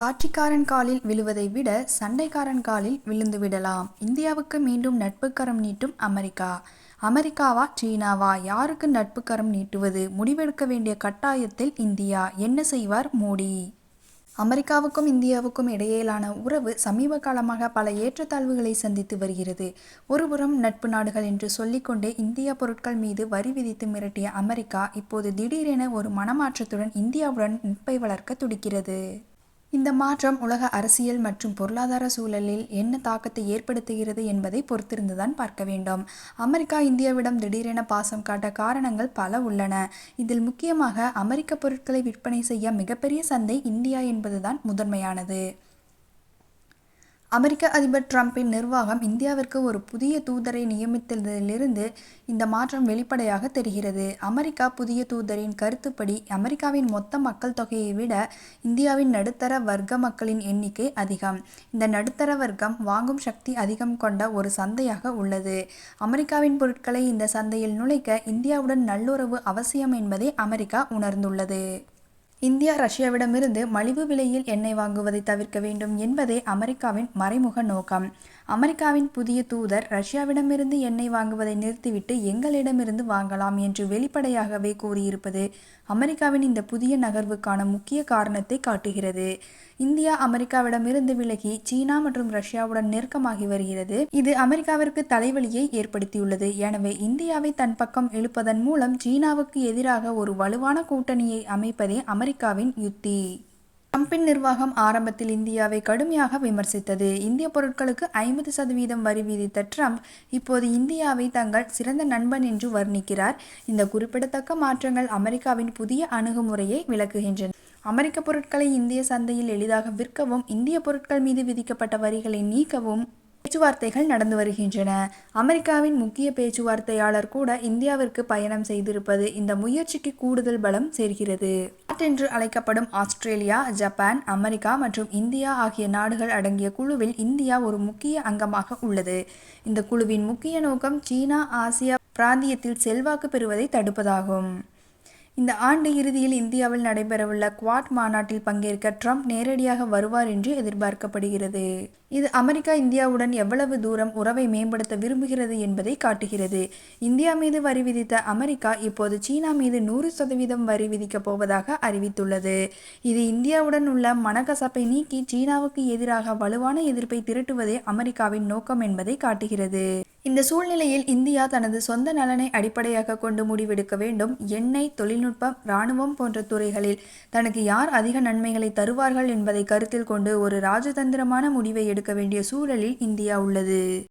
ஆட்சிக்காரன் காலில் விழுவதை விட சண்டைக்காரன் காலில் விழுந்து விடலாம். இந்தியாவுக்கு மீண்டும் நட்புக்கரம் நீட்டும் அமெரிக்கா. அமெரிக்காவா சீனாவா? யாருக்கு நட்புக்கரம் நீட்டுவது? முடிவெடுக்க வேண்டிய கட்டாயத்தில் இந்தியா. என்ன செய்வார் மோடி? அமெரிக்காவுக்கும் இந்தியாவுக்கும் இடையிலான உறவு சமீப காலமாக பல ஏற்றத்தாழ்வுகளை சந்தித்து வருகிறது. ஒருபுறம் நட்பு நாடுகள் என்று சொல்லிக்கொண்டே இந்தியா பொருட்கள் மீது வரி விதித்து மிரட்டிய அமெரிக்கா இப்போது திடீரென ஒரு மனமாற்றத்துடன் இந்தியாவுடன் நட்பை வளர்க்க துடிக்கிறது. இந்த மாற்றம் உலக அரசியல் மற்றும் பொருளாதார சூழலில் என்ன தாக்கத்தை ஏற்படுத்துகிறது என்பதை பொறுத்திருந்துதான் பார்க்க வேண்டும். அமெரிக்கா இந்தியாவிடம் திடீரென பாசம் காட்ட காரணங்கள் பல உள்ளன. இதில் முக்கியமாக அமெரிக்க பொருட்களை விற்பனை செய்ய மிகப்பெரிய சந்தை இந்தியா என்பதுதான் முதன்மையானது. அமெரிக்க அதிபர் டிரம்பின் நிர்வாகம் இந்தியாவிற்கு ஒரு புதிய தூதரை நியமித்ததிலிருந்து இந்த மாற்றம் வெளிப்படையாக தெரிகிறது. அமெரிக்கா புதிய தூதரின் கருத்துப்படி அமெரிக்காவின் மொத்த மக்கள் தொகையை விட இந்தியாவின் நடுத்தர வர்க்க மக்களின் எண்ணிக்கை அதிகம். இந்த நடுத்தர வர்க்கம் வாங்கும் சக்தி அதிகம் கொண்ட ஒரு சந்தையாக உள்ளது. அமெரிக்காவின் பொருட்களை இந்த சந்தையில் நுழைக்க இந்தியாவுடன் நல்லுறவு அவசியம் என்பதை அமெரிக்கா உணர்ந்துள்ளது. இந்தியா ரஷ்யாவிடமிருந்து மலிவு விலையில் எண்ணெய் வாங்குவதை தவிர்க்க வேண்டும் என்பதே அமெரிக்காவின் மறைமுக நோக்கம். அமெரிக்காவின் புதிய தூதர் ரஷ்யாவிடமிருந்து எண்ணெய் வாங்குவதை நிறுத்திவிட்டு எங்களிடமிருந்து வாங்கலாம் என்று வெளிப்படையாகவே கூறியிருப்பது அமெரிக்காவின் இந்த புதிய நகர்வுக்கான முக்கிய காரணத்தை காட்டுகிறது. இந்தியா அமெரிக்காவிடமிருந்து விலகி சீனா மற்றும் ரஷ்யாவுடன் நெருக்கமாகி வருகிறது. இது அமெரிக்காவிற்கு தலைவலியை ஏற்படுத்தியுள்ளது. எனவே இந்தியாவை தன் பக்கம் இழுப்பதன் மூலம் சீனாவுக்கு எதிராக ஒரு வலுவான கூட்டணியை அமைப்பதே அமெரிக்காவின் யுத்தி. ட்ரம்பின் நிர்வாகம் ஆரம்பத்தில் இந்தியாவை கடுமையாக விமர்சித்தது. இந்திய பொருட்களுக்கு ஐம்பது சதவீதம் வரி விதித்த ட்ரம்ப் இப்போது இந்தியாவை தங்கள் சிறந்த நண்பன் என்று வர்ணிக்கிறார். இந்த குறிப்பிடத்தக்க மாற்றங்கள் அமெரிக்காவின் புதிய அணுகுமுறையை விளக்குகின்றன. அமெரிக்க பொருட்களை இந்திய சந்தையில் எளிதாக விற்கவும் இந்திய பொருட்கள் மீது விதிக்கப்பட்ட வரிகளை நீக்கவும் பேச்சுவார்த்தைகள் நடந்து வருகின்றன. அமெரிக்காவின் முக்கிய பேச்சுவார்த்தையாளர் கூட இந்தியாவிற்கு பயணம் செய்திருப்பது இந்த முயற்சிக்கு கூடுதல் பலம் நாட் என்று அழைக்கப்படும் ஆஸ்திரேலியா ஜப்பான் அமெரிக்கா மற்றும் இந்தியா ஆகிய நாடுகள் அடங்கிய குழுவில் இந்தியா ஒரு முக்கிய அங்கமாக உள்ளது. இந்த குழுவின் முக்கிய நோக்கம் சீனா ஆசியா பிராந்தியத்தில் செல்வாக்கு பெறுவதை தடுப்பதாகும். இந்த ஆண்டு இறுதியில் இந்தியாவில் நடைபெறவுள்ள குவாட் மாநாட்டில் பங்கேற்க ட்ரம்ப் நேரடியாக வருவார் என்று எதிர்பார்க்கப்படுகிறது. இது அமெரிக்கா இந்தியாவுடன் எவ்வளவு தூரம் உறவை மேம்படுத்த விரும்புகிறது என்பதை காட்டுகிறது. இந்தியா மீது வரி விதித்த அமெரிக்கா இப்போது சீனா மீது நூறு சதவீதம் வரி விதிக்கப் போவதாக அறிவித்துள்ளது. இது இந்தியாவுடன் உள்ள மனக்கசப்பை நீக்கி சீனாவுக்கு எதிராக வலுவான எதிர்ப்பை திரட்டுவதே அமெரிக்காவின் நோக்கம் என்பதை காட்டுகிறது. இந்த சூழ்நிலையில் இந்தியா தனது சொந்த நலனை அடிப்படையாக கொண்டு முடிவெடுக்க வேண்டும். எண்ணெய் தொழில்நுட்பம் இராணுவம் போன்ற துறைகளில் தனக்கு யார் அதிக நன்மைகளை தருவார்கள் என்பதை கருத்தில் கொண்டு ஒரு ராஜதந்திரமான முடிவை எடுக்க வேண்டிய சூழலில் இந்தியா உள்ளது.